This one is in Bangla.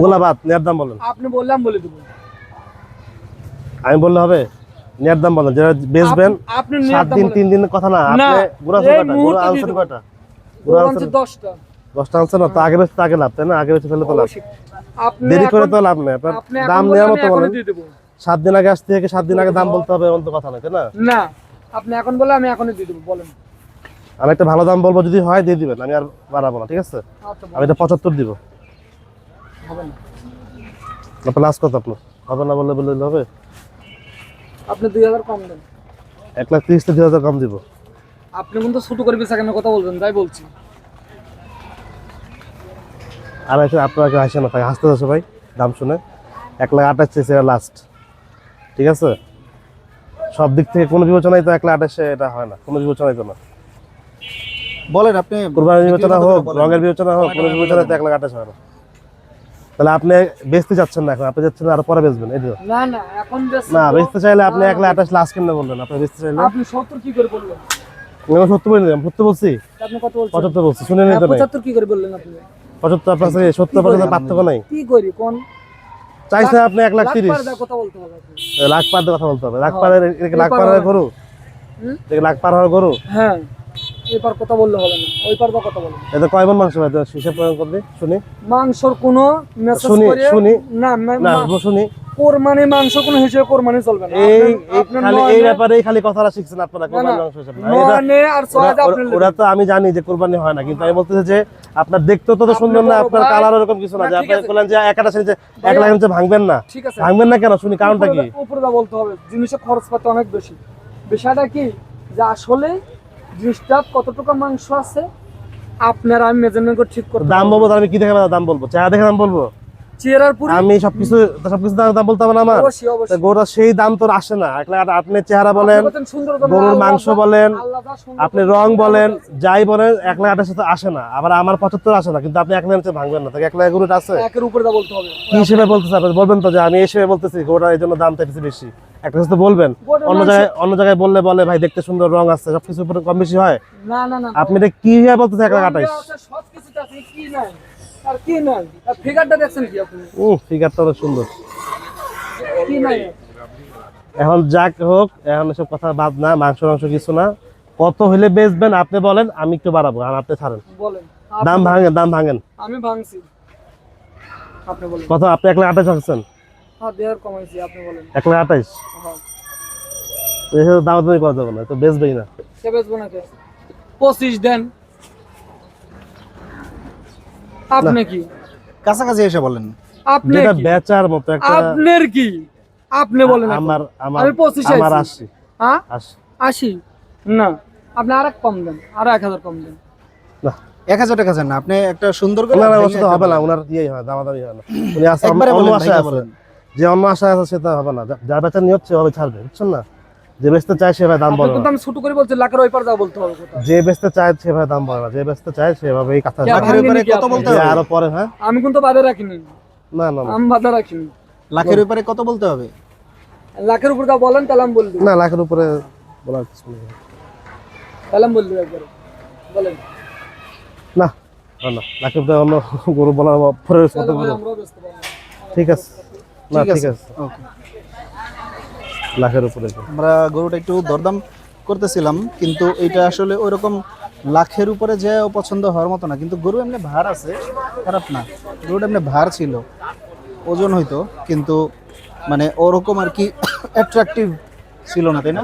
ওগুলা বাদ নেয়ার দাম বলেন। আপনি বললাম বলে দেবো। আমি বললে হবে? নেয়ার দাম বলেন যেটা বেচবেন আপনি সাত দিন তিন দিনের কথা না আপনি গুড়া এই কয়টা গুড়া আনছেন দেবো। কয়টা গরু গুড়া আনছে আনছেন দশটা। দশটা আনছেন না তো আগে বেচতে আগে লাভ তাই না? আগে বেচে ফেলে তো লাভ। দেরি করে তো লাভ নেই আপনার দাম বললে নেওয়ার মতো বলেন। সাত দিন আগে আসতে থেকে সাত দিন আগে দাম বলতে হবে এমন তো কথা না তাই না? না আপনি এখন বলে আমি এখনই দিয়ে দেবো বলেন। আমি একটা ভালো দাম বলব যদি হয় দিয়ে দিবেন আমি আর বাড়াবো না ঠিক আছে? আচ্ছা আমি এটা পঁচাত্তর দিব। হবে না। আপনার লাস্ট কত আপনার? হবে না বললে বললে হবে? আপনি দুই হাজার কম দেন। এক লাখ তিরিশ দুই হাজার কম দিব। আপনি কিন্তু ছোট করে বেচা কেন কথা বলবেন তাই বলছি। আর এসে আপনাকে হাসে না থাকে হাসতে হাসে ভাই দাম শুনে। এক লাখ আঠাশ চেয়েছে লাস্ট ঠিক আছে? সব দিক থেকে কোনো বিবেচনাই তো এক লাখ আঠাশে এটা হয় না কোনো বিবেচনাই তো না। বলেন আপনি কোরবানির বিবেচনা হোক রঙের বিবেচনা হোক কোনো বিবেচনায় তো এক লাখ আঠাশ হয় না। তাহলে আপনি বেচতে চাচ্ছেন না এখন আপনি যাচ্ছেন আরও পরে বেচবেন এই তো। না না এখন না বেচতে চাইলে আপনি এক লাখ আঠাশ লাস্ট কেন বললেন আপনি বেচতে চাইলে? আপনি সত্তর কি করে বললেন? আমি সত্য বলি বলছি? আপনি কত বলছেন? পঁচাত্তর বলছি শুনে নিতে নাই পঁচাত্তর কি করে বললেন আপনি? পঁচাত্তর আপনার সাথে সত্তর পার্থক্য নাই। কি করি কোন? চাইছে আপনি এক লাখ তিরিশ। কথা বলতে হবে লাখ পার কথা বলতে হবে। লাখ হ্যাঁ। পার লাখ পার হওয়ার গরু লাখ পার গরু। হ্যাঁ। এবার কথা বললে হবে না। ওই পার কথা বলেন এটা কয় মন মাংস ভাই? হিসাব প্রয়োগ করবি শুনি। মাংসর কোনো মেসেজ শুনি, শুনি। না না শুনি। কোরবানি মাংস কোনো হিসেবে কোরবানি চলবে না। এই খালি এই ব্যাপারে খালি কথাটা শিখছেন আপনারা কোরবানি মাংস হিসাব। আর ওরা- তো আমি জানি যে কোরবানি হয় না কিন্তু আমি বলতেছি যে আপনার দেখতে তো সুন্দর না আপনার কালার এরকম কিছু না যে আপনি বললেন যে এক আটা নিচে এক। লাখ ভাঙবেন না। ভাঙবেন না কেন? শুনি কারণটা কি? উপরে বলতে হবে জিনিসের খরচ পাতি অনেক বেশি। বিষয়টা কি? যে আসলে জিনিসটা কত টাকা মাংস আছে আপনার আমি মেজারমেন্ট করে ঠিক করতে দাম বলব আমি কি দেখে দাম বলব। চেহারা দেখে দাম বলব? চেয়ার পুরি আমি সবকিছু সবকিছু দাম বলতে না আমার? অবশ্যই অবশ্যই। গোটা সেই দাম তোর আসে না। আপনি চেহারা বলেন গরুর মাংস বলেন আপনি রং বলেন যাই বলেন এক লাখ আঠাশ সাথে আসে না। আবার আমার পঁচাত্তর আসে না কিন্তু আপনি এক লাখ ভাঙবেন না। তাকে এক লাখ গরুটা আছে? একের উপরে বলতে হবে। কি হিসেবে বলতেছে আপনি? বলবেন তো যে আমি এই হিসেবে বলতেছি গোটা এই জন্য দাম চাইতেছি বেশি। একটা বলবেন? অন্য জায়গায় অন্য জায়গায় বললে বলে ভাই দেখতে সুন্দর রং আছে। সবকিছু উপরে কম বেশি হয়? না না না। আপনি এটা কি বলতেছে এক লাখ আছে, সবকিছুতে আছে, কি নাই? আর কি নাই? আর ফিগারটা দেখছেন কি আপনি? উম ফিগারটা অনেক সুন্দর। কি নাই? এখন যাক হোক এখন এসব কথা বাদ না মাংস মাংস কিছু না। কত হইলে বেচবেন? আপনি বলেন আমি একটু বাড়াবো আর আপনি ছাড়েন। বলেন। দাম ভাঙেন দাম ভাঙেন। আমি ভাঙছি। আপনি বলেন। কত আপনি এক লাখ আঠাশ হ্যাঁ এক লাখ হ্যাঁ। এসব দাম তুমি করা যাবে না তো বেচবেই না। কে বেচবো না কে পঁচিশ দেন। আপনি কি? কাছাকাছি এসে বলেন। আপনি যেটা বেচার মতো একটা আপনার কি? আপনি বলেন আমার আমার আমি পঁচিশ আমার আশি। হ্যাঁ? আশি। আশি? না। আপনি আর এক কম দেন আর এক হাজার কম দেন। না। এক হাজার টাকা চান না আপনি একটা সুন্দর করে হবে না ওনার ইয়েই হয় দামাদামি হয় না। উনি অন্য আশায়। যে অন্য আশা আছে সেটা হবে না। যা- যার বেচার নিয়ত সেভাবে ছাড়বে বুঝছেন না? যে বেচতে চায় সেভাবে দাম আপনি বলে কিন্তু আমি ছোট করে বলছি লাখের ওই পার যা বলতে হবে যে বেচতে চায় সেভাবে দাম বলে যে বেচতে চায় সেভাবে এই কথা। লাখের উপরে কত বলতে হবে? আরও পরে হ্যাঁ? আমি কিন্তু বাধা রাখিনি। না না না। আমি বাধা রাখিনি। লাখের উপরে কত বলতে হবে? লাখের উপরে যা বলেন তাহলে আমি বলব না লাখের উপরে বলার কিছু নেই। তাহলে আমি বলব একবারে। বলেন। না না, না। লাখের উপরে অন্য গরু বলার পরে বলব। ঠিক আছে। না ঠিক ঠিক আছে। আছে। ওকে লাখের উপরে। আমরা গরুটা একটু দরদাম করতেছিলাম কিন্তু এটা আসলে ওইরকম লাখের উপরে যে পছন্দ হওয়ার মতো না। কিন্তু গরু এমনি ভার আছে খারাপ না। গরুটা এমনি ভার ছিল ওজন হইতো কিন্তু মানে ওরকম আর কি অ্যাট্রাকটিভ ছিল না তাই না?